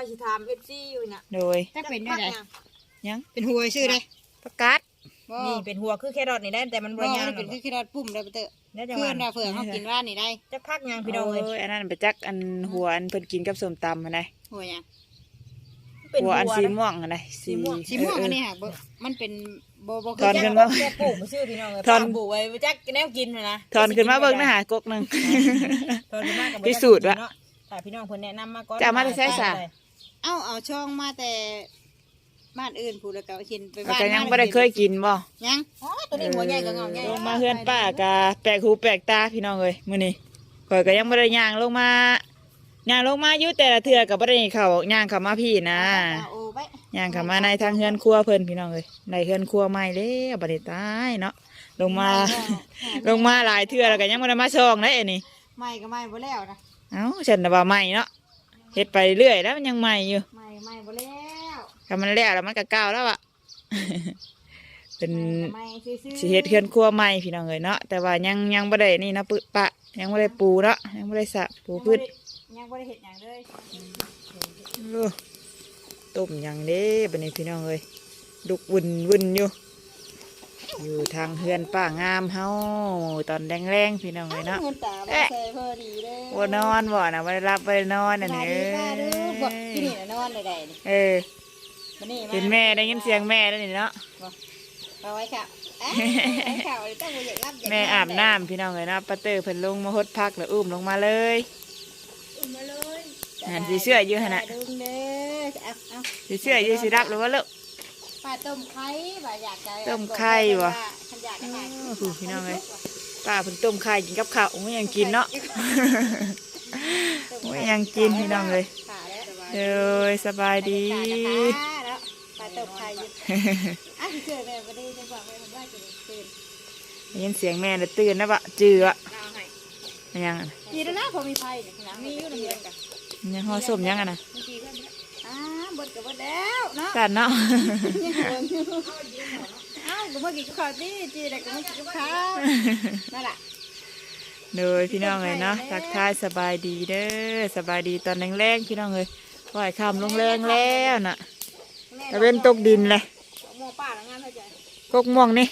ว่าสิถาม FC อยู่น่ะโดยจักเป็นได้ไดจักพักยังเป็นหัวชื่อได้ประกาศบ่นี่เป็นหัวคือแครอทนี่ได้แต่มันบ่บ่ยาวมันเป็นคือขี้รอดปุ่มได้ปะเตอะแล้วจังเพื่หอวะนน่ะเผื่อเขากินร้านนี่ได้ จักพักยังพี่น้องเอ้ยโอ้ยอันนั้นไปจักอันหัวอันเพิ่นกินกับส้มตำอันใดหัวหยังเป็นหัวอันสีนะ ม่วงอันใดสีม่วง สีม่วงเอันนี้ค่ะบ่มันเป็นบ่บ่ตอนคืขึ้อนมา แกปลูกมาชื่อพี่น้องเอ้ยตอน ปลูกไว้จักแนวกินน่ะนะถอนขึ้นมาเบิ่งนะหากกหนึงถอนขึ้นมากับพิสูจน์วะเนาแต่พี่น้องเพิ่นแนะนำมาก่อนจะเอามาแต่ใช้สะ เอ้าเอาช่องมาแต่บ้านอื่นพูดแล้วก็เห็นไปแล้วบ้านก็ยังบ่ได้เคยกินบ่ยังอ๋อตัวนี้หัวใหญ่ก็เงาใหญ่ลงมาเฮือนป้ากะแปลกหูแปลกตาพี่น้องเอ้ยมื้อนี้ข่อยก็ยังบ่ได้ย่างลงมาย่างลงมาอยู่แต่ละเทื่อก็บ่ได้เข้าย่างเข้ามาพี่นะเอาโอ้ไปย่างเข้ามาในทางเฮือนครัวเพิ่นพี่น้องเอ้ยในเฮือนครัวใหม่แล้วบ่ได้ตายเนาะลงมา ลงมาหลายเทื่อแล้วก็ยังบ่ได้มาซ่องได้อันนี้ไม่ก็ไม่บ่แล้วนะเอ้าฉันน่ะว่าใหม่เนาะ เฮ็ดไปเรื่อยแล้วมันยังใหม่อยู่ไม่ไม่บ่แล้วถ้ามันแล้วแล้วมันก็เก่าแล้วอะเป็นไม่ซื่อๆสิเฮ็ดเฮือนครัวใหม่พี่น้องเอ้ยเนาะแต่ว่ายังยังบ่ได้นี่เนาะปึปะ ยังบ่ได้ปูเนาะยังบ่ได้สระปูพืชยังบ่ได้เฮ็ดหยังเลยโอ้ต้มหยังเด้บัดนี้พี่น้องเอ้ยดุกวุ่นวุ่นอยู่ อยู่ทางเฮือนป้างามเฮาตอนแดงๆพี่น้องเอ้ยเนาะเงินตาบ่เอ๊ะใส่พอดีเด้อบ่นอนบ่น่ะบ่ได้รับบ่ได้นอนอันสนี้วัสเอ้ดีค่ะเด้อบ่ที่ยนี่น่ะนอนได้ๆนี่เออมานี่มาเป็นแม่ได้ยินเสียงแม่แล้วนี่เนาะเอาไว้ค่ะเอ้ยไว้ค่ะเอาต้องบ่อยากรับอยากแม่อาบน้ำพี่น้องเอ้ยเนาะป้าเตอร์เพิ่นลงมาฮดพักแล้วอุ้มลงมาเลยอุ้มมาเลยหันสิเชื่ออยู่หั่นน่ะดึงเด้อเอาเอาสิเชื่ออยู่สิรับหรือว่าเลิก ป้าต้มไข่บ่อยากจะต้มไข่บ่ขันอยากได้โอ้โหพี่น้องเอ้ยป้าเพิ่นต้มไข่กินกับข้าวไม่ยังกินเนาะโอ้ยยังกินพี่น้องเลยขาแล้วเอ้ยสบายดีแล้วป้าต้มไข่อยู่อะเชื่อแม่บ่ได้จังหวะแม่ผมว่าจะตื่นได้ยินเสียงแม่แล้วตื่นนะบะจืออะเอาให้มันยังอะดีแล้วนะพอมีไผ่เนี่ยนะมีอยู่ในเรือนกันมันยังห่อส้มยังอะนะบางทีก็อ่า บดกับบดแล้วเนาะกันเนาะยังเหลืองอยู่เอ้าก็เมื่อกี้ก็ขอจีจีแต่ก็เมื่อกี้ก็ข้าวนั่นแหละโดยพี่น้องเลยเนาะทักทายสบายดีเด้อสบายดีตอนแรงๆพี่น้องเลยว่ายคำลงแรงแล้วน่ะตะเว้นตกดินเลยหม้อป้าแล้วงานเข้าใจกกม่วงนี่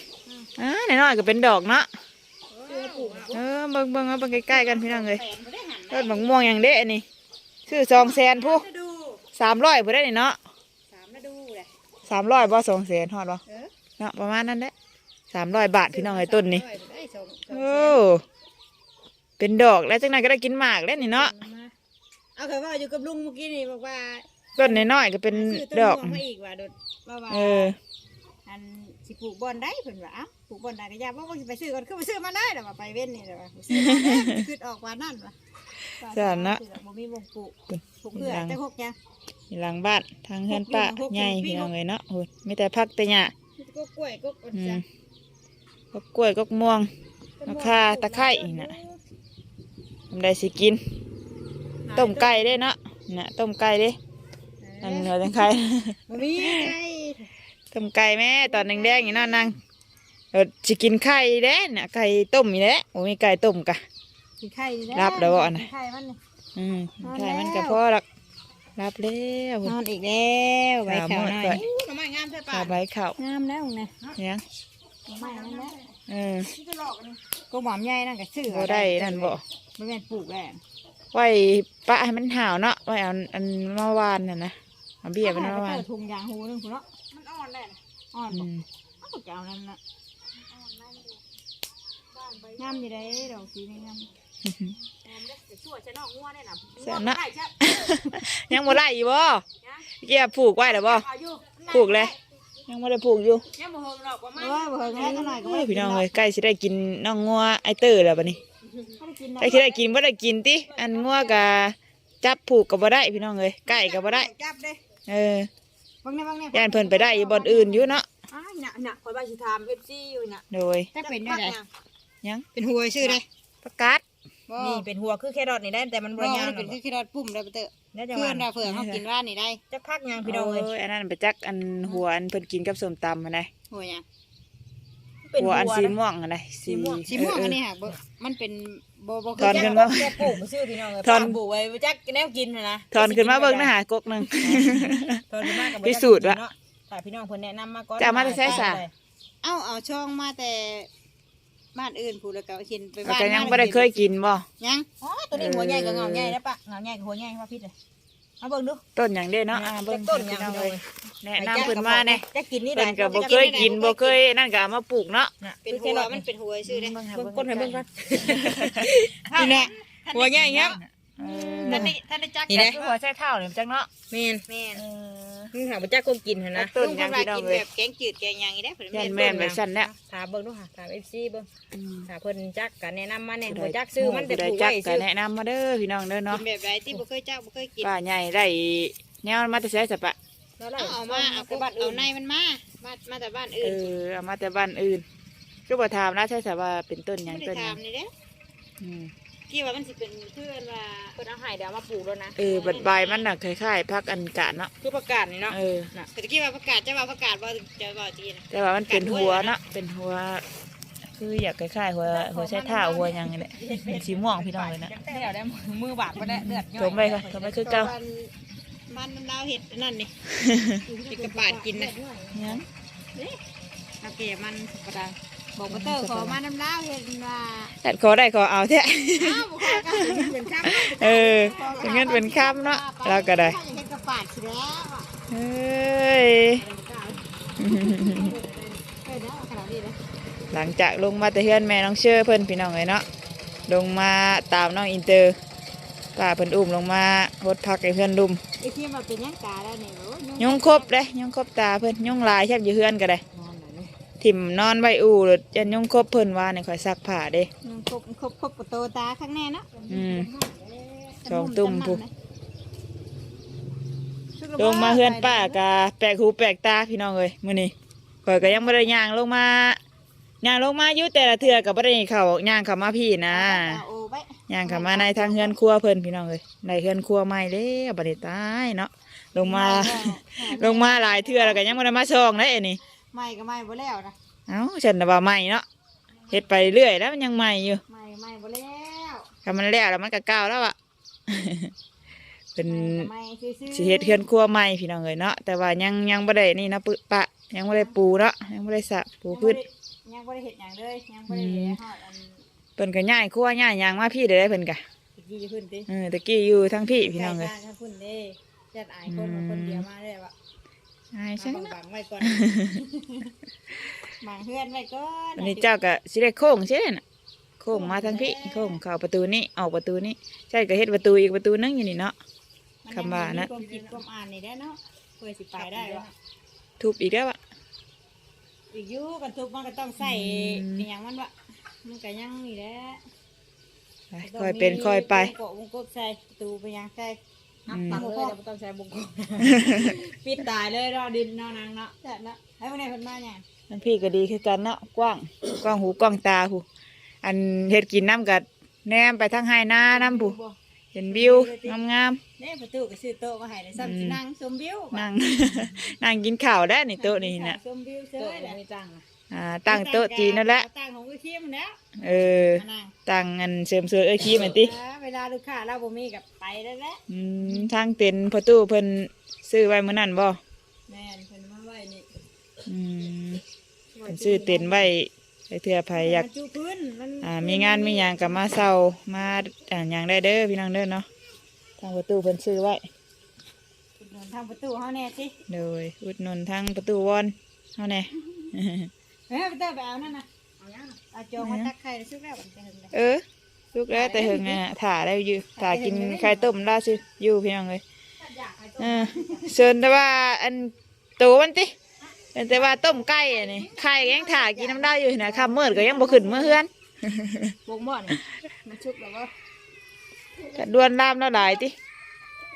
อ่าน้อยๆก็เป็นดอกเนาะเออปลูกเออเบิ่งเบิ่งเอาเบิ่งใกล้ๆกันพี่น้องเลยแฟนไม่ได้หันต้นมะม่วงอย่างเด้อันนี้ชื่อซองแสนผู้ฤดู สามร้อยผู้ได้นี่เนาะสามฤดูเลยสามร้อยบ่สองแสนฮอดบ่เออเนาะประมาณนั้นแหละสามร้อยบาทพี่น้องไอ้ต้นนี่ได้สองสองโอ้เป็นดอกแล้วจังนั้นก็ได้กินหมากแล้วนี่เนาะเอาเคยว่าอยู่กับลุงเมื่อกี้นี่บอกว่าต้นน้อยๆก็เป็นซื้อต้นดอกม่วงมาอีกว่าโดดว่าว่าเอออันสิปลูกบอนได้เพิ่นว่าอ้าวปลูกบอนได้ก็อยากว่าว่าสิไปซื้อก่อนคือไปซื้อมาได้แต่ว่าไปเว้นนี่แต่ว่าซื้อมาได้คือออกว่านั่นว่ะสานนะ บ่มีวงปลูกปลูกเพื่อแต่หกยังอยู่หลังบ้านทางเฮือนป้าหกปีใหญ่หกปีพี่น้องเลยเนาะโอ้ยมีแต่พักแต่หญ้าก็กล้วยก็อ่อนอืจ้ะมก็กล้วยก็ม่วงราคาตะไคร้น่ะทำได้สิกิน ต้มไก่ได้เนาะน่ะต้มไก่เด้อันเหนือจังไข่บ่มีไก่ ต้มไก่แม่ตอนแดงๆอย่างนั้นนางเออสิกินไข่เด้น่ะไก่ต้มอีแหละโอ้มีไก่ต้มกะ กินไข่นี่แหละรับแล้วบ่อันน่ะ กิไข่มันนี่ อืมนอนไข่มันแล้วก็พอหรอกรับแล้วนอนอีกแล้วใบสามขาวมื้อหน่อยก่อนอู้หน่อไม้งามใช่ปะข้าวใบข้าวงามแล้วนะยังหน่อไม้นั่นแหละเออก็หมอมใหญ่นั่นก็ซื้อบ่ได้นั่นบ่ไม่แม่นปลูกแหละไว้ปะให้มันห่าวเนาะไว้เอาอันมาวานน่ะนะเอาเบี้ยมันมาวานเอถุงยางหูนึงพุ่นเนาะ มันอ่อนได้นะอ่อนอืบ่มเอาปากกานั่นน่ะงามอยู่ได้ดอกสีนี่งามช่วยฉันน้องงัวได้น่ะเสียนะได้ใช่ยังบ่ได้อีกบ่เกี่ยผูกไว้แล้วบ่อายุผูกเลยยังบ่ได้ผูกอยู่ยังบ่เฮิงดอกประมาณเออบ่เฮิงแล้วก็หน่อยก็โอ้บ่ยได้พี่น้องเอ้ยใกล้สิได้กินน้องงัวไอเตอร์แล้วบัดนี้บ่ได้กินใกล้สิได้กินบ่ได้กินติอันงัวก็จับผูกก็บ่ได้พี่น้องเอ้ยไก่ก็บ่ได้จับเด้เออ บังเนี่ยบังเนี่ยย่านเพิ่นไปได้อยู่บ่อนอื่นอยู่เนาะอ้ายน่ะน่ะคอยว่าสิถาม FC อยู่น่ะโดยจักเป็นได้ไดยังยังเป็นหัวชื่อเด้ประกาศบ่นี่เป็นหัวคือแครอทนี่ได้แต่มันบ่บ่ยาวมันเป็นคือขี้รอดปุ่มได้ปะเตอะแล้วจังหเพื่วะอนน่ะเผื่อเขากินร้านนี่ได้จักพักยังพี่น้องเอ้ยโอ้ยอันนั้นไปจักอันหัวอันเพิ่นกินกับส้มตำอันใดหัวหยังเป็นหัวอันสีนะ ม่วงอันใดสีม่วง สีม่วงเอันนี้ค่ะบ่มันเป็น บ่บ่ถอนขึ้นมาแค่ปลูกมาซื้อพี่น้องเลยถอน ปลูกไว้จักแนวกินน่ะนะถอนขึ้นมาเบิ่งนะหากกหนึงถอนขึ้นมากับพิสูจน์วะเนาะถ้าพี่น้องเพิ่นแนะนำมาก่อนจะเอามาแต่ใช้สะเอ้าเอาช่องมาแต่บ้านอื่นพูดแล้วก็เห็นไปแล้วบ้านก็ยังไม่ได้เคยกินบ่ ยังอ๋อตัวนี้หัวใหญ่กับเงาใหญ่นะปะเงาใหญ่กับหัวใหญ่ว่าพิษเลย มาเบิ่งดูต้นอย่างเด้เนาะอ่าเบิ่งต้นพี่ยังน้องเลเลยยแนะนำเพิ่นมาแน่จะกินนี่เพิ่นก็บ่เคยกินบ่เคยนั่นก็เอามาปลูกเนาะเป็นหัวมันเป็นหัวชื่อเด้เบิ่งให้เบิ่งเบิ่งก้นให้เบิ่งก่อนนี่แหละหัวใหญ่ครับเอ ท่านอได้ท่านได้จักนี่แต่นะคือหัวใช้เท้าเนี่ยจังเนาะแม่นแม่นเออ มึงถามว่าจักก้มกินหั่นนะต้ต้นนยัยังงพี่กินน้องแบเอ้ยบแกงจืดแกงหยังอีได้เพิ่นแม่แม่นนแม่นแบบสั้นแล้วถามเบิ่งดูค่ะถาม FC เบิ่งอืมถ้าเพิ่นจักก็แนะนำมาแน่หัวจักซื้อมันแต่ได้ปลูกจักไว้ก็ซื้อแนะนำมาเด้อพี่น้องเด้อกิเนาะนแบบไรที่บ่เคยจักบ่เคยกินป้าใหญ่ได้แนวมาแต่ใช้สะปะแล้วเราเอาเอามาเอาไปบ้านเอาอื่นในมันมามามาแต่บ้านเออื่นอเอามาแต่บ้านอื่นก็บ่ถามนะใช่สะว่าเป็นต้นหยังไม่ต้ได้นหยัถางมนี่เด้อืม กี่ว่ามันสิเป็นเพื่อนว่าเพิ่นเอาให้เดี๋ยวเอามาปลูกแล้วนะเออบัดใบมันน่ะคล้ายๆพักอันกาดเนาะคือประกาศนี่เนาะเออแต่ตะกี้ว่าประกาศจะว่าประกาศว่าจะว่าจีนะแต่ว่ามันเป็นหัวเนาะเป็นหัว คืออยากคล้ายๆหัวหัวใช้เท้าหัวหยังนี่แหละเป็นสีม่วงพี่น้องเลยนะเดี๋ยวได้มือบาดบ่ได้เลือดย่อยถมไปค่ะถมไปคือเก่ามันมันน้ำลาวเห็ดนั่นนี่กินกระปาดกินนะยัง เอาเก็บมันสับปะรด บอกว่าเตอร์ขอมาน้ำลาวเห็ดว่าแต่ขอได้ขอเอาแท้อ้าวบอกว่าก็เป็นข้ามเออเป็นเงินเป็นคำเนาะเราก็ได้เห็ดกระปาดสิแล้วอะเฮ้ยเออเดี๋ยวเอาขนาดนี้เลยหลังจากลงมาแต่เฮือนแม่น้องเชื่อเพิ่นพี่น้องเลยเนาะลงมาตามน้องอินเตอร์ป้าเพิ่นอุ้มลงมาหดพักไอ้เพื่อนลุมไอ้ที่มาเป็นยังกาแล้วนี่โอ้ยยงครบเลยยงครบตาเพิ่นยงหลายแทบอยู่เฮือนก็ได้ ถิ่มนอนไว้อู่หรือจะยงครบเพิ่นว่าในข่อยซักผ้าเด้ยังครบครบครบประตูตาข้างแน่เนาะอืมสองตุ่มพูลงมาเฮือนป้ากะแปลกหูแปลกตาพี่น้องเอ้ยมื้อนี้ข่อยก็ยังบ่ได้ย่างลงมาย่างลงมาอยู่แต่ละเทื่อก็บ่ได้เข้าย่างเข้ามาพี่นะเอาโอ้ไว้ย่างเข้ามาในทางเฮือนครัวเพิ่นพี่น้องเอ้ยในเฮือนครัวใหม่เด้อบ่ได้ตายเนาะลงมา ลงมาหลายเทื่อแล้วก็ยังบ่ได้มาซ่องเด้อันนี้ ไม่ก็ไม่บ่แล้วนะเอ้าฉันน่ะว่าใหม่เนาะเฮ็ดไปเรื่อยแล้วมันยังใหม่อยู่ไม่ไม่บ่แล้วถ้ามันแล้วแล้วมันก็เก่าแล้วอะเป็นไม่ซื่อๆสิเฮ็ดเฮือนครัวใหม่พี่น้องเอ้ยเนาะแต่ว่ายังยังบ่ได้นี่เนาะปึปะ ยังบ่ได้ปูเนาะยังบ่ได้สระปูพื้นยังบ่ได้เฮ็ดหยังเลยยังบ่ได้อืม ฮอดอันเพิ่นก็ย้ายครัวย้ายหยังมาพี่ได้เพิ่นก็ตะกี้อยู่พุ่นติเออตะกี้อยู่ทั้งพี่พี่น้องเอ้ย ใกล้บ้านพุ่นเด้จัดอายคนมาคนเดียวมาเลยว่ะ อ้ายฉันบังบังไว้ก่อนบังเฮือนไว้ก่อนวันนี้เจ้าก็สิได้โค้งใช่น่ะโค้งมาทั้งพี่โค้งเข้าประตูนี้ออกประตูนี้ใช่ก็เฮ็ดประตูอีกประตูนึงอยู่นี่เนาะคำว่านะมัยังมีความคิดความอ่านนี่ได้เนาะเพื่อสิไปได้ว่ะทุบอีกแล้วอะอีกอยู่กันทุกมันก็ต้องใส่อืมอหย่างมันวะมันก็ยังนี่แหละไปค่อยเป็นค่อยไปวงกบวงกบใส่ประตูไปยังใส่ อืมตั้งเลหัวยข้อเราบ่ต้องใช้บุกปิดตายเลยรอดินนอนนางเนาะจัดเนาะให้พวกนี้เพิ่นมาเนี่ยนั่นพี่ก็ดีคือกันเนาะกว้างกว้างหูกว้างตาผู้อันเฮ็ดกินน้ำกัดแนมไปทางไห้นาน้ำผู้เห็นวิวงามเนี่ยประตูก็ซื้อโต๊ะมาให้เลยซ้ำอืมสินั่งชมวิวๆนั่งนั่งกินข้าวได้นี่โต๊ะนี่น่ะชมวิวเฉเจอยแหละไม่จังอะ อ่าตั้งโต๊ะจีนนั่นแหละตั้งของวิธีมันแล้วเออมานั่งตั้งอันเสริมสวยเอ้ยขี้มันติอ่าเวลาลูกค้าเราบ่มีกับไปได้แล้วอืมทางเต็นท์ประตูเพิ่นซื้อไว้มื้อนั้นบ่แม่นเพิ่นมาไว้นี่อืมเพิ่นซื้อเต็นท์ไว้ไปเทื่อไผอยากมจูพื้นมันอ่ามีงานมีหยังก็มาเซามาอ่าหยังได้เด้อพี่น้องเด้อเนาะทางประตูเพิ่นซื้อไว้อุดหนุนทางประตูเฮาแน่สิโดยอุดหนุนทางประตูวอนเฮาแน่ เฮ้ยไปเตอร์ไปเอานั่นน่ะเอายังน่ะเอาจองมาตักไข่ซื้อแล้วมันจะหึงเลยเออลูกแล้วแต่เฮงอะถ่าได้อยู่ถ่ากินไข่ต้มล่าซื้ออยู่พี่น้องเลยอยากให้เออเชิญแต่ว่าอันโตมันติแต่ว่าต้มไก่อันนี้ไข่ก็ยังถ่ากินน้ำได้อยู่นะคำเมื่อก็ยังบ่ขึ้นเมื่อเฮือนวงบ่อนี่มันชุบแล้วว่าก็ดวนลามแล้วหลายติ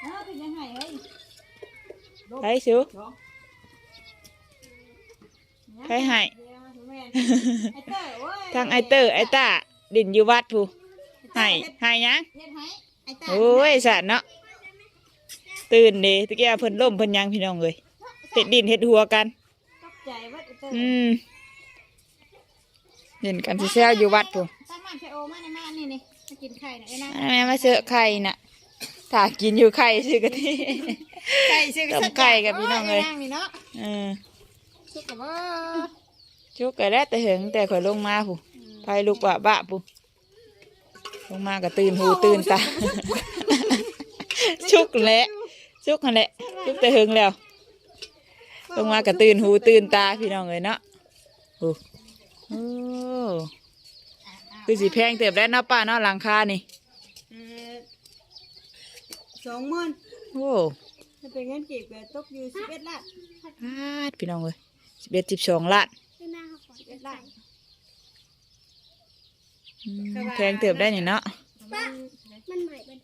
อ้าวเป็นยังไงเฮ้ยไปสิวไปให้ ทางไอเตอร์ไอตาดินอยู่วัดผู้ให้ให้หยังเฮ็ดให้ไอ้เตอร์โอ้ยสัตว์เนาะตื่นเด้ตะกี้เพิ่นล่มเพิ่นหยังพี่น้องเลยเฮ็ดดินเฮ็ดหัวกันตกใจว่าไอ้เตอร์อืมเห็นกันสิแซวอยู่วัดผู้ตั้งมันใช้โอมาในมานี่นี่มากินไข่นะไอ้นางแม่มาเสือไข่น่ะถ้ากินอยู่ไข่ซื้อกะทิไก่ซื้อต้มไก่กับพี่น้องเลยไอ้น ชุกกับว่าชุกก็แล้วแต่หึงแต่ข่อยลงมาผู้ไฟลุกบะบะผู้ลงมาก็ตื่นหูตื่นตา ชุกแหละชุกนั่นแหละชุกแต่หึงแล้ว ลงมาก็ตื่นหูตื่นตาพี่น้องเลยเนาะโอ้โอ้คือสีแพงเติบได้เนาะป้าเนาะหลังคานี่เออสองหมื่นโอ้ถ้าเป็นเงินกีบก็ตกอยู่สิบเอ็ดล้านพาดพี่น้องเลยสิบเอ็ดสิบสองล้าน สิบเอ็ดล้านอืมแพงเติบได้นี่เนาะมันมันใหม่เป็น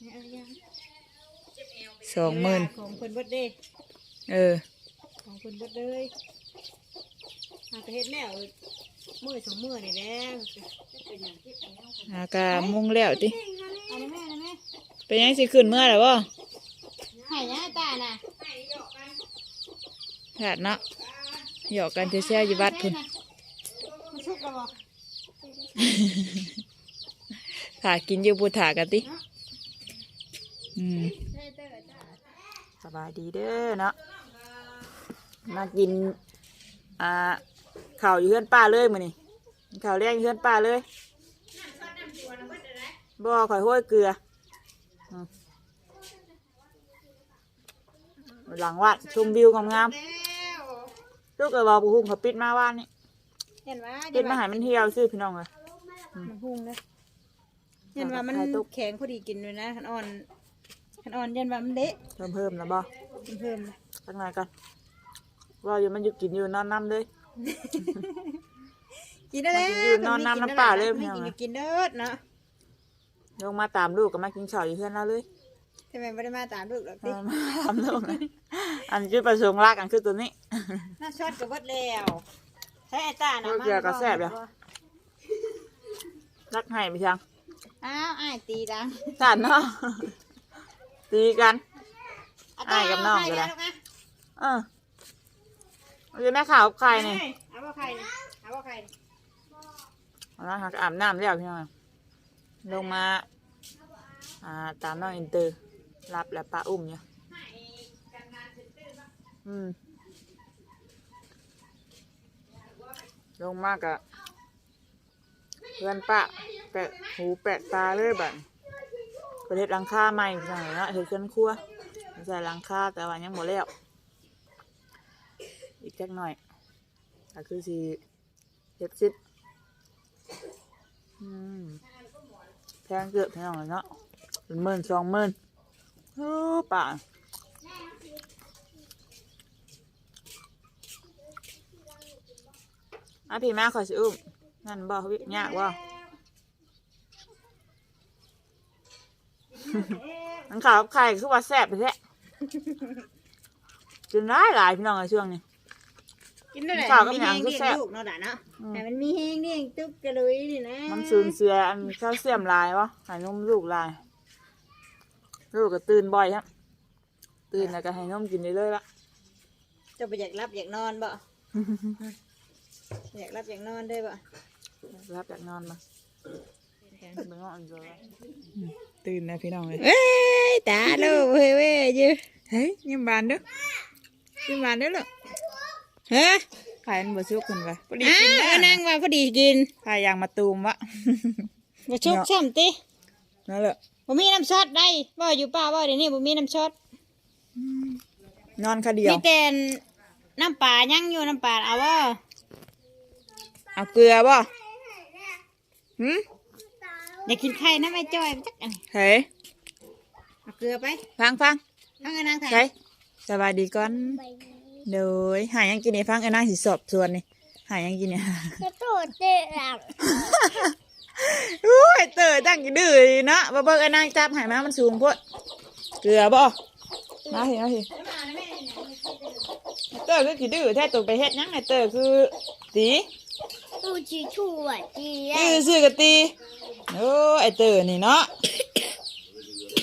เนี่ยเอายังสองหมื่นของคนเบิดเด้เออ ของคนเบิดเลยหากระเฮ็ดแล้วมือสองมือนี่แหล้วจะเป็นอย่างที่เอาเอาอากามุงแล้วติเอาแม่นะแม่เป็นยังสิขึ้นเมื่อไหร่บ่ให้ยาตาน่ะแพทย์เนาะ หยอกกันเชี่ยวๆอยู่วัดพุ่นมันชุกแล้วบ่ถ่ากินอยู่ปูถากันติอืมสบายดีเด้อเนาะมากิน อ่าข้าวอยู่เฮือนป้าเลยมื้อนี้ข้าวแรงอยู่เฮือนป้าเลยบ่ข่อยห้อยเกลืออืมหลังวัดชมวิวงามแล้วๆ ลูกเอ๋ยบอกบุ้งเขาปิดมาว่านนี่เห็นว่าปิดมาใหายมันเที่ยวซื้อพี่น้องเลยมันพุ่งเลยเห็นว่ามันไข่ตุ๊กแข็งพอดีกินเลยนะขันอ่อนขันอ่อนเย็นว่ามันเละเพิ่มเพิ่มนะบ่กินเพิ่มนะตั้งไหนกันว่าอยู่มันอยู่กินอยู่นอนน้ำเลยกินได้แล้วมันกินอยู่นอนน้ำน้ำป่าเลยไม่พี่น้องกินอะก็กินเด้อเนาะลงมาตามลูกก็มากินข้าวอยู่เพื่อนเราเลย ทำไมไม่ได้มาตามลูกหรอกเอติอมาตามลูกนะอันคือประสงค์รักอันคือตัวนี้ น่าชดกับวัดแล้วใช้ไอ้ตาโอ้น่ะยเกลือก็แซ่บอยู่รักให้ไปชังอ้าวอ้ายตีดังสันเนาะตีกันเาอ้ายกับน้องก็ได้เาให้เออเอาแม่ข่าวกับใครลูกนี่นะเอาว่าใครนี่เอาว่าใครนี่เอาละหักอาบน้ำแล้วพี่น้องลงมาอ่าตามน้องอินเตอร์ รับแล้วป้าอุ้มอยู่อืมลงมากอะเพื่อนป้าแปะหูแปะตาเลยบัดประเทศลังคาใหม่ใช่เนาะเห็ดเครื่องครัวใส่ลังคาแต่ว่ายังหมดแล้ว อีกจักหน่อยก็คือสีเฮ็ดซิดอืมแพงเกือบแพงเลยเนาะเป็นหมื่นสองหมื่น โอ้ป่าอะพี่แม่ขอสิอุ้มนั่นบ่วิยากบ่มันขาวไข่คือว่าแซ่บไปแท้กินได้หลายพี่น้องในช่วงนี้ กินได้แหละข้าวกับมีหยัแห้งงก็เลี้ยแซ่บ งลูกเนาะด่าเนาะอืมแต่มันมีแห้งเลี้ยงตุ๊กกระลุยนี่นะมันสูญเสียอันแคลเซียมลายวะให้นมลูกลาย ลูกก็ตื่นบ่อยครับตื่นแล้วก็ให้นมกินเรื่อยๆละเจะไปอยากรับอยากนอนบ่ อยากรับอยากนอนด้วยบ่รับจากนอนมาเป็นงอนเลยตื่นนะพี่น้องเลยเอ้ยตาลูกเว้ยเว้ยยือเฮ้ยยิ้มบานเด้อยิ้มบานเด้อลูกฮะไข่มันบ่ชุกคนวะพอดีอ้ากินวได้เอานั่งว่าพอดีกินไข่ยางมาตูมวะบ่ชุกซ้ำตินั่นแหละ บ่มีน้ำช็อตได้บ่อยู่ป้าบ่เดี๋ยวนี้บ่มีน้ำช็อตนอนคาเดียว มีแต่น้ำปลายังอยู่น้ำปลาเอาบ่เอาเกลือบ่หืมอยากกินไข่น้ำไอ้จ้อยมันจักอันนี้เฮ้ยเอาเกลือไป ฟังฟังเอาเงินนางไทใช่ยสบายดีก่อนใบเดยหายังกินนี่ฟังไอ้นางสิสอบส่วนนี่หายังกินเนี่ยกระโดดเตะหลัง โอ้ยเตอตั้งกี่ดื้อเนาะบ่เบิ่งไอ้นางจับใหายมามันสูงโพดเกลือบ่มาสิมาสิเตอคือกี่ดื้อแท้ตัวไปเฮ็ดหยังไงเตอคือตีตูจีชูอะจีแรยื้อกซื้อกะตีโอ้ไอ้เตอนี่เนาะ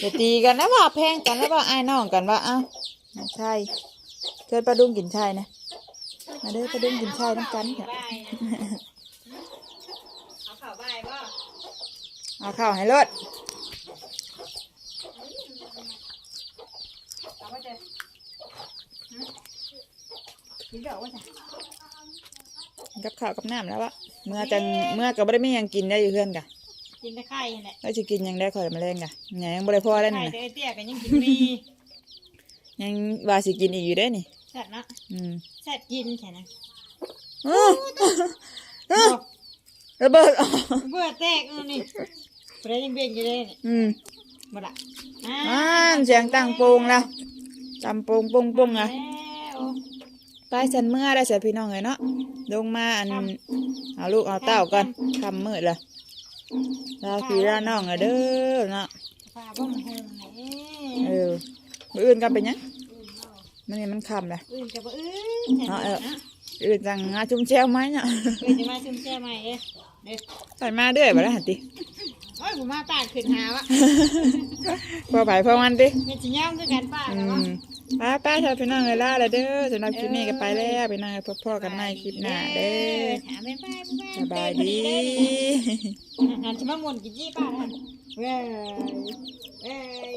จะตีกันแล้วว่าแพงกันแล้วว่าไอ้ายน้องกันว่าเอ้าใช่เชิญปลาดุงกินชายนะมาเด้อปลาดุงกินชายน้ำกันค่ะ เอาข้าวใบายบ่เอาข้าวให้รถเอาว่าจะกินดอกว่าจะกับข้าวกับน้ำแล้ววะเมื่อจังเมื่อก็บ่ได้มีหยังกินได้อยู่เพื่อนกะกินแต่ไข่นี่แหละแล้วสิกินหยังได้ข่อยมาแรงกะหยังยังบ่ได้พอได้ไข่นี่นะแต่ไอ้เตี้ยก็ยังกินมียังว่าสิกินอีกอยู่ได้นี่แซ่บเนาะอืมแซ่บกินใช่นะอ้ออ้อระเบิดออกเบื่อแตกนู่ นนี่เปรย์ยังเบ่งอยู่เลยนี่อืมบ่ละอ่านเสียงตั้งโปงแล้วจำโปงโปงโปงอะ แล้วไปฉันเมื่อได้เสียพี่น้องเลยเนาะลงมาอันเอาลูกเอาเต้าก่อนคำมืดเลยลาพี่ลาน้องอะเด้อเนาะฟ้าบ่มหงนี่เออมื้ออื่นกันเป็นหยังมันนี่มันคำเลยอื่นกับอื่นใช่เอาเออนะอื่นจังงาจุ่มแจ้วไหมเนี่ยเอื่นจะมาซุ่มแซ่ใหม่เด้อเด้อ ไปมาเด้อบ่ได้หันติ โอ้ยผมมาปาดขึ้นหาวะพอไปพอมันติเป็นสิย่อมคือกันป้าอืแล้ววะ มป้าป้าชาวพี่น้องเลยล่าเลยเด้อสำหรับคลิปนี้ก็ไปแล้วไปนั่งพบพ่อกันในคลิปหน้าเด้อหาบ๊ายบายสบายดีหันจะมาหมุนกี่จี้ป้าท่านเว้ยเว้ย